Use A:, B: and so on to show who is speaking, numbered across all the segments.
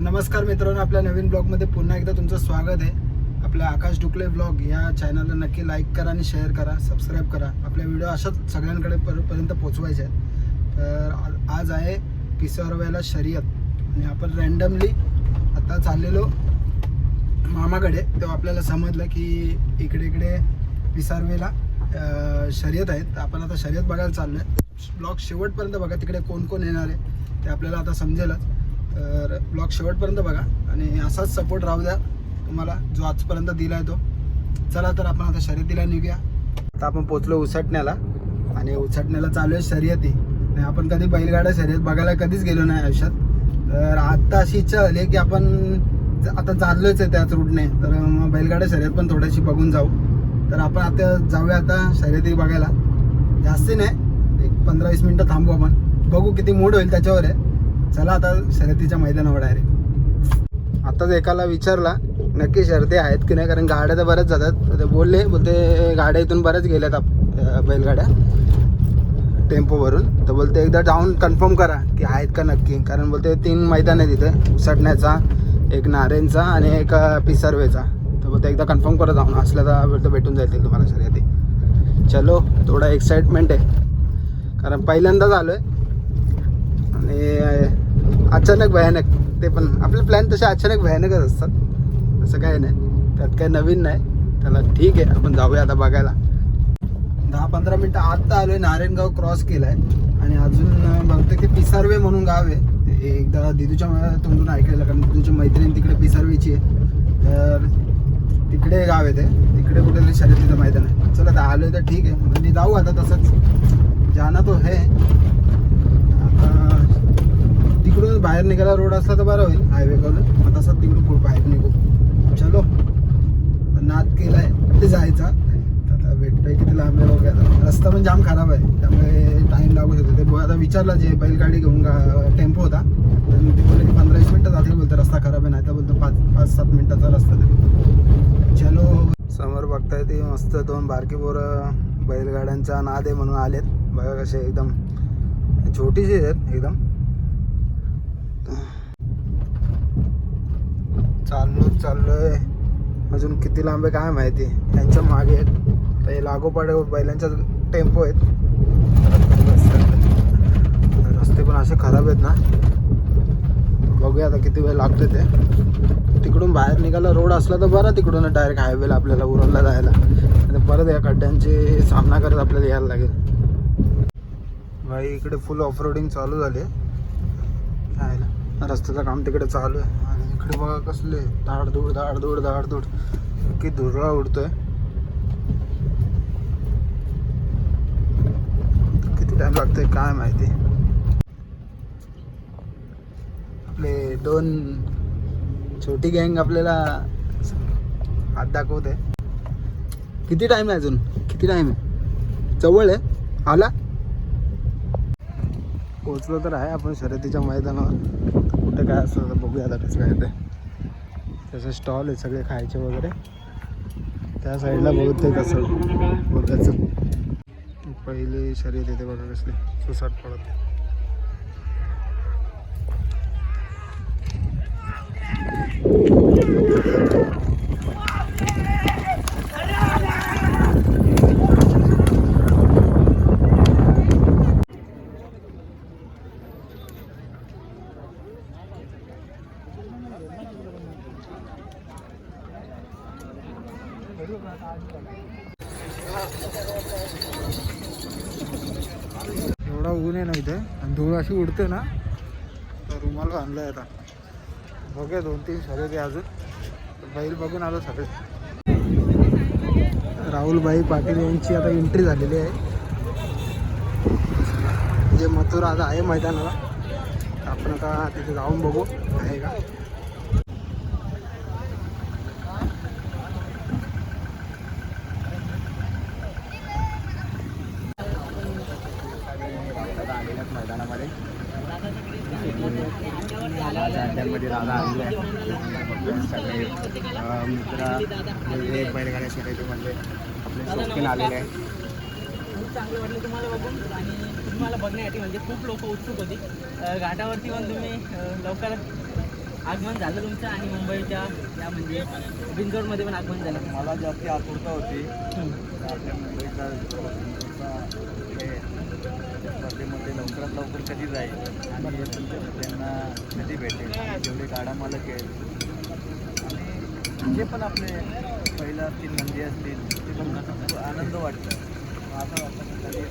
A: नमस्कार मित्रांनो आपल्या नवीन ब्लॉगमध्ये पुन्हा एकदा तुमचं स्वागत आहे. आपल्या आकाश डुकले ब्लॉग या चॅनलला नक्की लाईक करा आणि शेअर करा सबस्क्राईब करा. आपल्या व्हिडिओ अशाच सगळ्यांकडे पर- पर्यंत पोचवायचे आहेत. तर आज आहे पिसरवेला शर्यत. आणि आपण रँडमली आता चाललेलो मामाकडे. तेव्हा आपल्याला समजलं की इकडे इकडे पिसारवेला शर्यत आहेत. तर आपण आता शर्यत बघायला चाललो आहे ब्लॉग शेवटपर्यंत बघा तिकडे कोण कोण येणार आहे. ते आपल्याला आता समजेलच. तर ब्लॉग शेवटपर्यंत बघा आणि असाच सपोर्ट राहू द्या. तुम्हाला जो आजपर्यंत दिला आहे तो. चला तर आपण आता शर्यतीला निघूया. आता आपण पोचलो उसटण्याला आणि उसटण्याला चालू आहे शर्यती. नाही आपण कधी बैलगाड्या शर्यत बघायला कधीच गेलो नाही आयुष्यात. तर आत्ता अशी इच्छा झाली आहे की आपण आता चाललोच आहे त्याच रूटने तर मग बैलगाड्या शर्यत पण थोडीशी बघून जाऊ. तर आपण आता जाऊया आता शर्यती बघायला. जास्ती नाही. एक पंधरा वीस मिनटं थांबू आपण. बघू किती मूड होईल त्याच्यावर आहे. चला आता शर्यतीच्या मैदानावर डायरेक्ट आताच एकाला विचारला नक्की शर्ती आहेत की नाही? कारण गाड्या तर बऱ्याच जातात. तर ते बोलले बोलते गाड्या इथून बऱ्याच गेल्यात आप- बैलगाड्या. टेम्पोवरून. तर बोलते एकदा जाऊन कन्फर्म करा की आहेत का नक्की. कारण बोलते तीन मैदान आहे तिथे उसटण्याचा एक नारेंचा आणि एक पिसर्वेचा. तर बोलते एकदा कन्फर्म करा जाऊन. असल्या तर बोलते भेटून जातील तुम्हाला शर्यती. चलो थोडा एक्साइटमेंट आहे. कारण पहिल्यांदाच आलो आहे आणि अचानक भयानक. ते पण आपले प्लॅन तसे अचानक भयानकच असतात. तसं काही नाही. त्यात काही नवीन नाही. त्याला ठीक आहे आपण जाऊया आता बघायला. दहा पंधरा मिनटं आत्ता आलोय नारायणगाव क्रॉस केलाय. आणि अजून बघतो बहुतेक ते पिसारवे म्हणून गाव आहे. ते एकदा दिदूच्या तोंडून ऐकलेलं कारण दिदूच्या मैत्रीण तिकडे पिसारवेची आहे. तर तिकडे गाव आहे ते. तिकडे कुठे शर्यतीचं मैदान आहे. चला आता आलोय तर ठीक आहे. म्हणजे जाऊ आता तसंच. जाना तो है तिकडून बाहेर निघायला रोड असला तर बरं होईल. हायवे करून. मग तसंच तिकडून खूप बाहेर निघू. चलो. नाद केलाय. ते जायचा. आता भेटतोय किती लांब आहे वगैरे रस्ता पण जाम खराब आहे. त्यामुळे टाईम लागू शकतो. ते आता विचारला जे बैलगाडी घेऊन टेम्पो होता. तर मग ते बोलले की पंधरा वीस मिनटं जातील बोलतो. रस्ता खराब आहे नाही तर बोलतो पाच पाच सात मिनटाचा रस्ता ते चलो. समोर बघताय ते मस्त दोन बारकी पोरं बैलगाड्यांचा नाद आहे म्हणून आलेत. बघा कसे एकदम छोटीशी आहेत एकदम. चाललो चाललोय. अजून किती लांब आहे काय माहिती. यांच्या मागे आहेत. तर हे लागोपाठ बैलांच्या टेम्पो आहेत. रस्ते पण असे खराब आहेत ना. बघूया आता किती वेळ लागतो ते. तिकडून बाहेर निघायला रोड असला तर बरं तिकडून डायरेक्ट हायवेला आपल्याला उरणला जायला. आणि परत या खड्ड्यांची सामना करत आपल्याला यायला लागेल. भाई इकडे फुल ऑफ रोडिंग चालू झाली. आहे रस्त्याचं काम तिकडे चालू आहे. इकडे बघा कसले धाडधूड धाडधूड धाडधूड. की धुरळा उडतोय. किती टाइम लागतोय काय माहिती. आपले दोन छोटी गँग आपल्याला हात दाखवते. किती टाइम आहे अजून? किती टाइम आहे? जवळ आहे? आला? पोचलो तर आहे आपण शर्यतीच्या मैदानावर. कुठे काय असलं तर बघूया आता कसं काय ते. त्याचं स्टॉल आहे सगळे खायचे वगैरे. त्या साईडला बहुतेक असं बघायचं पहिले शर्यत येते बघा कसले सुसाट पडत. एवढा ऊन आहे ना इथे. आणि धूळ अशी उडते ना तर रुमाल आणलाय आता. बघूया दोन तीन शर्यती अजून. बैल बघून आलो सगळे. राहुलबाई पाटील यांची आता एंट्री झालेली आहे. जे मथुर आता आहे मैदानाला. आपण आता तिथे जाऊन बघू. आहे का?
B: मैदानामध्ये. चाहत्यांमध्ये दादा आलेले सगळे मित्र वेगळे बैलगाड्या शर्यतीमध्ये आपले शौकीन आलेले आहे
C: खूप चांगलं वाटलं तुम्हाला बघून. आणि तुम्हाला बघण्यासाठी म्हणजे खूप लोक उत्सुक होती. घाटावरती पण तुम्ही अ, लवकरात आगमन झालं तुमचं आणि मुंबईच्या या म्हणजे बिंदोरमध्ये पण आगमन झालं.
B: मला जास्ती आतुरता होती. आपल्या मुंबईचा कधी जाईल आणि त्यांना कधी भेटेल? जेवढे गाडा मालक आहेत. आणि जे पण आपले पहिला तीन नंदी असतील ते पण खूप आनंद वाटतं. असं वाटतं की कधी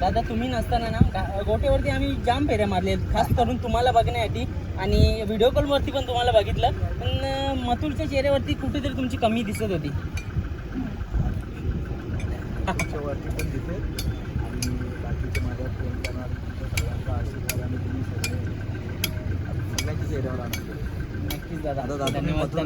C: दादा तुम्ही नसताना ना गोटेवरती आम्ही जाम फेऱ्या मारले खास करून तुम्हाला बघण्यासाठी. आणि व्हिडिओ कॉलवरती पण तुम्हाला बघितलं. पण मथुरच्या चेहऱ्यावरती कुठेतरी तुमची कमी दिसत होती.
B: तुमच्या वरती पण दिसेल आणि बाकीचे माझ्या प्रेम करणार तुमच्या सगळ्यांचा आशीर्वाद आणि तुम्ही सगळे. सगळ्यांच्या चेहऱ्यावर आहे.
C: नक्कीच दादा.
B: दादा, दादा,
C: धन्यवाद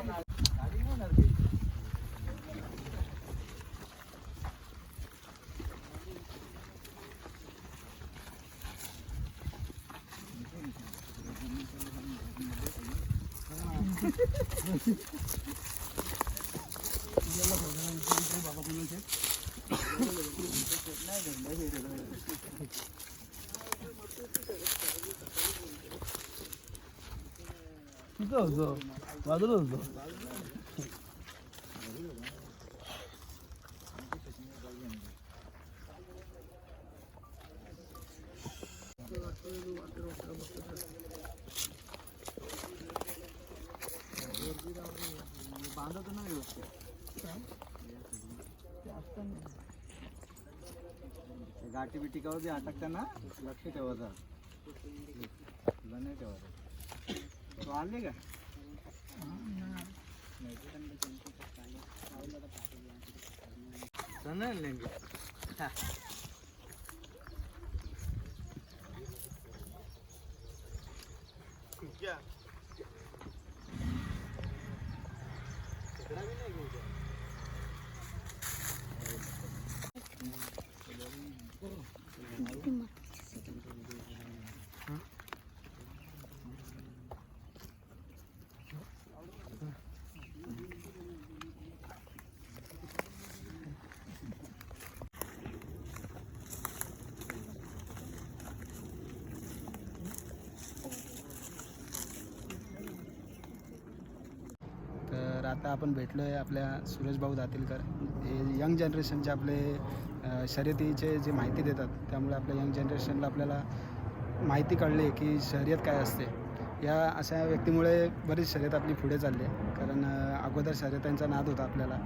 C: आता
B: मथुर
C: धन्यवाद
B: कडे-
C: धन्यवाद
B: हो,
C: दादा
B: धन्यवाद गाठी बिटी का बी अटकताना लक्ष ठेवायचं तुला नाही ठेवायचं तो आले का? सण लेंगे
A: तर आता आपण भेटलो आहे आपल्या सूरजभाऊ दातीलकर. हे यंग जनरेशनचे आपले शर्यतीचे जे माहिती देतात त्यामुळे आपल्या यंग जनरेशनला आपल्याला माहिती कळली की शर्यत काय असते. या अशा व्यक्तीमुळे बरीच शर्यत आपली पुढे चालली आहे. कारण अगोदर शर्यतांचा नाद होता आपल्याला.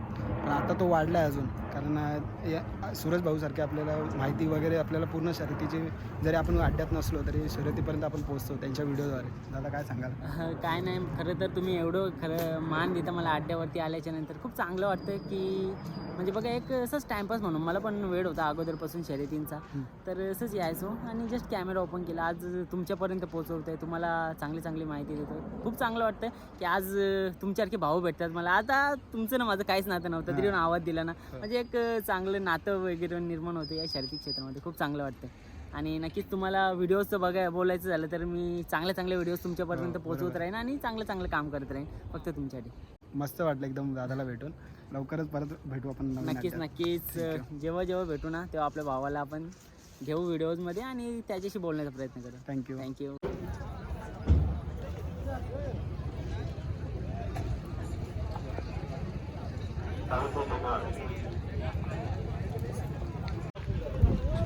A: पण आता तो वाढला आहे अजून. कारण या सूरज भाऊसारखे आपल्याला माहिती वगैरे आपल्याला पूर्ण शर्यतीची जरी आपण अड्ड्यात नसलो तरी शर्यतीपर्यंत आपण पोहोचतो त्यांच्या व्हिडिओद्वारे. दादा काय सांगाल?
C: काय नाही खरं तर तुम्ही एवढं खरं मान देता मला अड्ड्यावरती आल्याच्यानंतर. खूप चांगलं वाटतं की म्हणजे बघा एक असंच टाईमपास म्हणून. मला पण वेळ होता अगोदरपासून शर्यतींचा. तर असंच यायचो आणि जस्ट कॅमेरा ओपन केला. आज तुमच्यापर्यंत पोहोचवतो आहे तुम्हाला चांगली चांगली माहिती देतो खूप चांगलं वाटतं की आज तुमच्यासारखे भाऊ भेटतात मला. आता तुमचं ना माझं काहीच नातं नव्हतं. तरी आवाज दिला ना. म्हणजे एक चांगलं नातं वगैरे निर्माण होतं या शर्यती क्षेत्रामध्ये. खूप चांगलं वाटतं आणि नक्कीच तुम्हाला व्हिडिओजचं बघाय बोलायचं झालं तर मी चांगले चांगले व्हिडिओज तुमच्यापर्यंत
A: हो,
C: पोहोचवत. राहीन आणि चांगलं चांगलं काम करत राहीन फक्त तुमच्यासाठी.
A: मस्त वाटलं एकदम दादाला भेटून. लवकरच परत भेटू आपण नवीन
C: नक्कीच
A: अड्ड्यात.
C: नक्कीच. जेव्हा जेव्हा भेटू ना तेव्हा आपल्या भावाला आपण घेऊ व्हिडिओजमध्ये आणि त्याच्याशी बोलण्याचा प्रयत्न करू.
A: थँक्यू
C: थँक्यू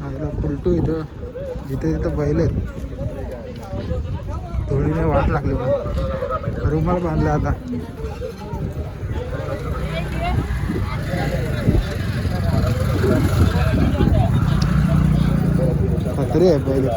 A: आईला पलटू इथं. जिथे तिथं बैल आहेत. धुळीने वाट लागली पण रुमाल बांधला आता.
D: potrebbe,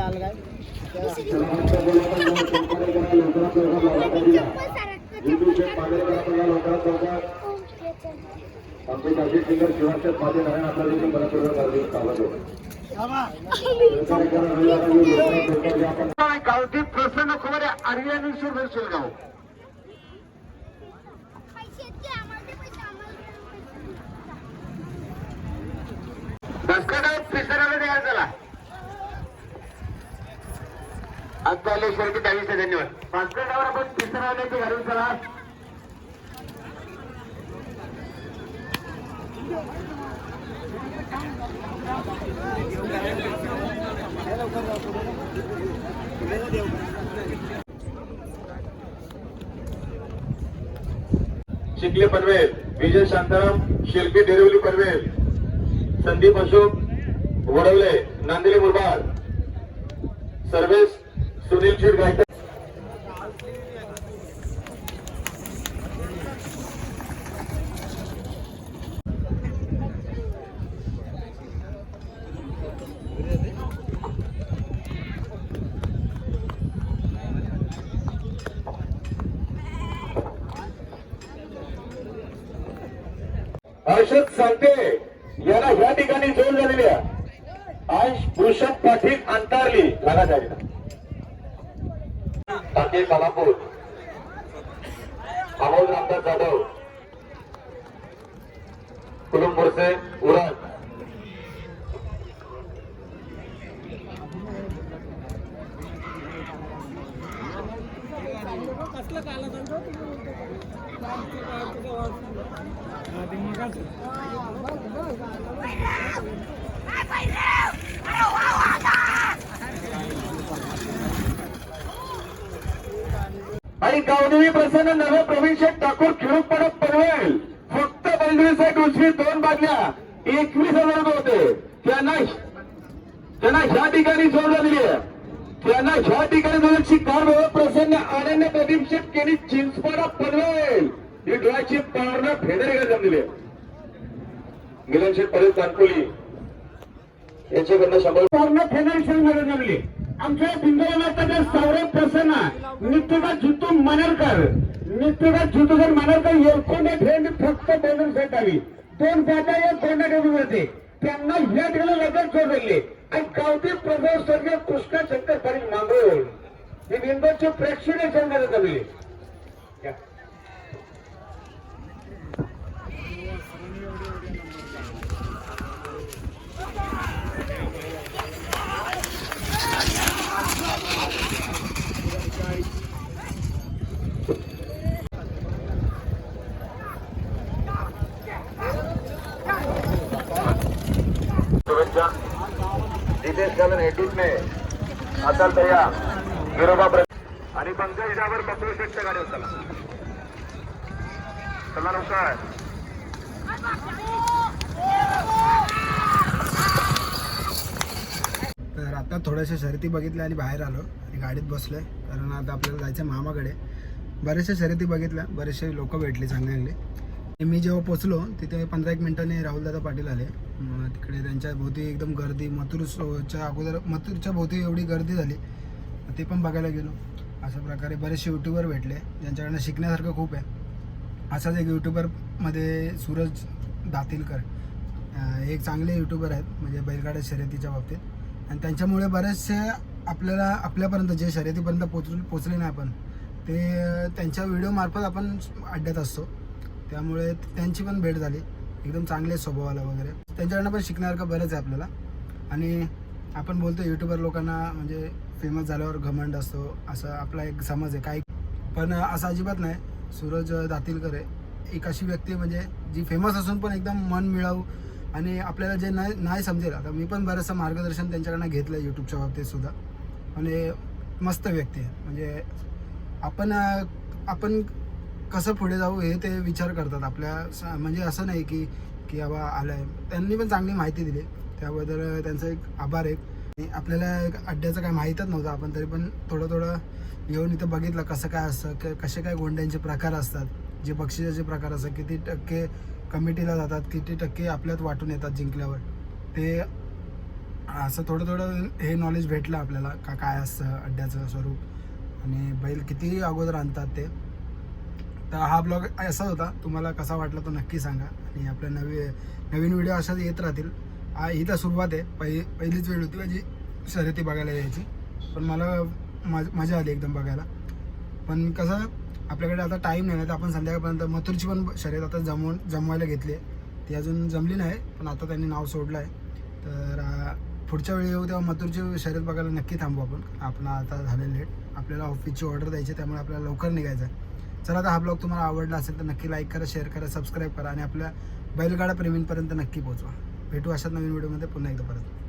D: लाल
E: गाय. पानारकर आपण या लवकरात लवकर आमचे काही सिंगर तयार झाला आपल्या देखील
D: प्रसन्न कुमारी आर्या आणि शिरपूर शिवगाव
F: पैसे आहेत की आम्हाला ते पैसे आम्हाला
D: दसकडे तिसऱ्याला द्यायला आता आले शेवटी दहावीस धन्यवाद. पाचगडावर आपण तिसऱ्या आल्याची घालून चला.
E: शिकले पनवेल विजय शांताराम शिल्पी देरवली पनवेल संदीप अशोक वडवले नांदिले मुरबाड सर्वेस सुनील शिर गायकर हर्षद सांगते याला या ठिकाणी जोड झालेली आहे. अंश भूषण पाटील अंतारली लागा जायला ताके कालापूर अमोल रामदास जाधव कुलुम बोरसे उरण आणि गावदेवी प्रसन्न नव प्रवीण ठाकूर खेळून पडत पनवेल फक्त बलदेवीसाठी उजवी दोन बादल्या. एकवीस हजार रुपये होते. त्यांना त्यांना ह्या ठिकाणी जोड झालेली आहे. त्यांना ह्या ठिकाणी जोडची कार प्रसन्न अनन्य प्रदीप शेठ केली चिंचपाडा पनवेल ही डोळ्याची पारणं फेदरी जमलेली आहे. मिलन शेठ परेश याच्याकडनं यांच्याकडनं शंभर
D: पूर्ण फायनान्शियलमध्ये जमली आमच्या बिंदुनाथाच्या सौरभ प्रसन्न नित्यगा जितू मनरकर नित्यगा जितूकर मनरकर एकोणा फ्रेंड फक्त बोलून सेट दोन पाता या कोंडा टेबल होते त्यांना या ठिकाणी लगेच सोडले आणि गावठी प्रभाव स्वर्गीय कृष्ण शंकर पाटील मांगोळ. हे बिंदूचे प्रेक्षणीय संघाला जमले
E: शुभेच्छा जितेश कलन हेटीतने असल तया गिरोबा प्र आणि पंकज डाबर पकडू शकते गाडी होताला चला नमस्कार
A: तर आता थोड्याशा शर्यती बघितल्या आणि बाहेर आलो आणि गाडीत बसलो कारण आता आपल्याला जायचं मामाकडे. बऱ्याचशा शर्यती बघितल्या बरेचसे लोक भेटले चांगले चांगले. मी जेव्हा पोचलो तिथे पंधरा एक मिनिटांनी राहुलदादा पाटील आले. मग तिकडे त्यांच्या भोवती एकदम गर्दी मथुरच्या अगोदर मथुरच्या भोवती एवढी गर्दी झाली ते पण बघायला गेलो. अशा प्रकारे बरेचसे यूट्यूबर भेटले ज्यांच्याकडनं शिकण्यासारखं खूप आहे. असाच एक यूट्यूबरमध्ये सूरज दातीलकर एक चांगले यूट्यूबर आहेत म्हणजे बैलगाड्या शर्यतीच्या बाबतीत. आणि त्यांच्यामुळे बरेचसे आपल्याला आपल्यापर्यंत जे शर्यतीपर्यंत पोच पोचले नाही आपण ते त्यांच्या व्हिडिओमार्फत आपण अड्ड्यात असतो. त्यामुळे त्यांची पण भेट झाली. एकदम चांगले स्वभावाला वगैरे. त्यांच्याकडनं पण शिकण्यासारखं बरंच आहे आपल्याला. आणि आपण बोलतो यूट्यूबर लोकांना म्हणजे फेमस झाल्यावर घमंड असतो. असं आपला एक समज आहे. काही पण असं अजिबात नाही. सूरज दातीलकर आहे. एक अशी व्यक्ती म्हणजे जी फेमस असून पण एकदम मन मिळावू आणि आपल्याला जे नाही नाही समजेल. आता मी पण बरंचसं मार्गदर्शन त्यांच्याकडनं घेतलं आहे यूट्यूबच्या बाबतीत सुद्धा. आणि मस्त व्यक्ती आहे. म्हणजे आपण आपण कसं पुढे जाऊ हे ते विचार करतात आपल्या स- म्हणजे असं नाही की की बाबा आलं आहे त्यांनी पण चांगली माहिती दिली. त्याबद्दल त्यांचा एक आभार आहे. आणि आपल्याला एक अड्ड्याचं काय माहीतच नव्हतं आपण तरी पण थोडं थोडं येऊन इथं बघितलं कसं काय असतं क कसे काय गोंड्यांचे प्रकार असतात. जे बक्षिसाचे प्रकार असतात किती टक्के कमिटीला जातात किती टक्के आपल्यात वाटून येतात जिंकल्यावर. ते असं थोडं थोडं हे नॉलेज भेटलं आपल्याला का काय असतं अड्ड्याचं स्वरूप. आणि बैल किती अगोदर आणतात ते. तर हा ब्लॉग असा होता. तुम्हाला कसा वाटला तो नक्की सांगा. आणि आपल्या नवी नवीन व्हिडिओ अशाच येत राहतील. ही तर सुरुवात आहे. पहिली पहिलीच वेळ होती माझी शर्यती बघायला यायची. पण मला मज मजा आली एकदम बघायला. पण कसं आपल्याकडे आता टाईम नाही ना तर आपण संध्याकाळपर्यंत मथुरची पण शर्यत आता जमवून जमवायला घेतली आहे. ती अजून जमली नाही पण आता त्यांनी नाव सोडलं आहे. तर पुढच्या वेळी येऊ तेव्हा मथुरची शर्यत बघायला नक्की थांबू आपण. आपण आता झाले लेट आपल्याला ऑफिसची ऑर्डर द्यायची त्यामुळे आपल्याला लवकर निघायचं आहे. चला तर हा ब्लॉग तुम्हाला आवडला असेल तर नक्की लाईक करा शेअर करा सबस्क्राईब करा आणि आपल्या बैलगाडा प्रेमींपर्यंत नक्की पोहोचवा. भेटू अशा नवीन व्हिडिओमध्ये पुन्हा एकदा परत.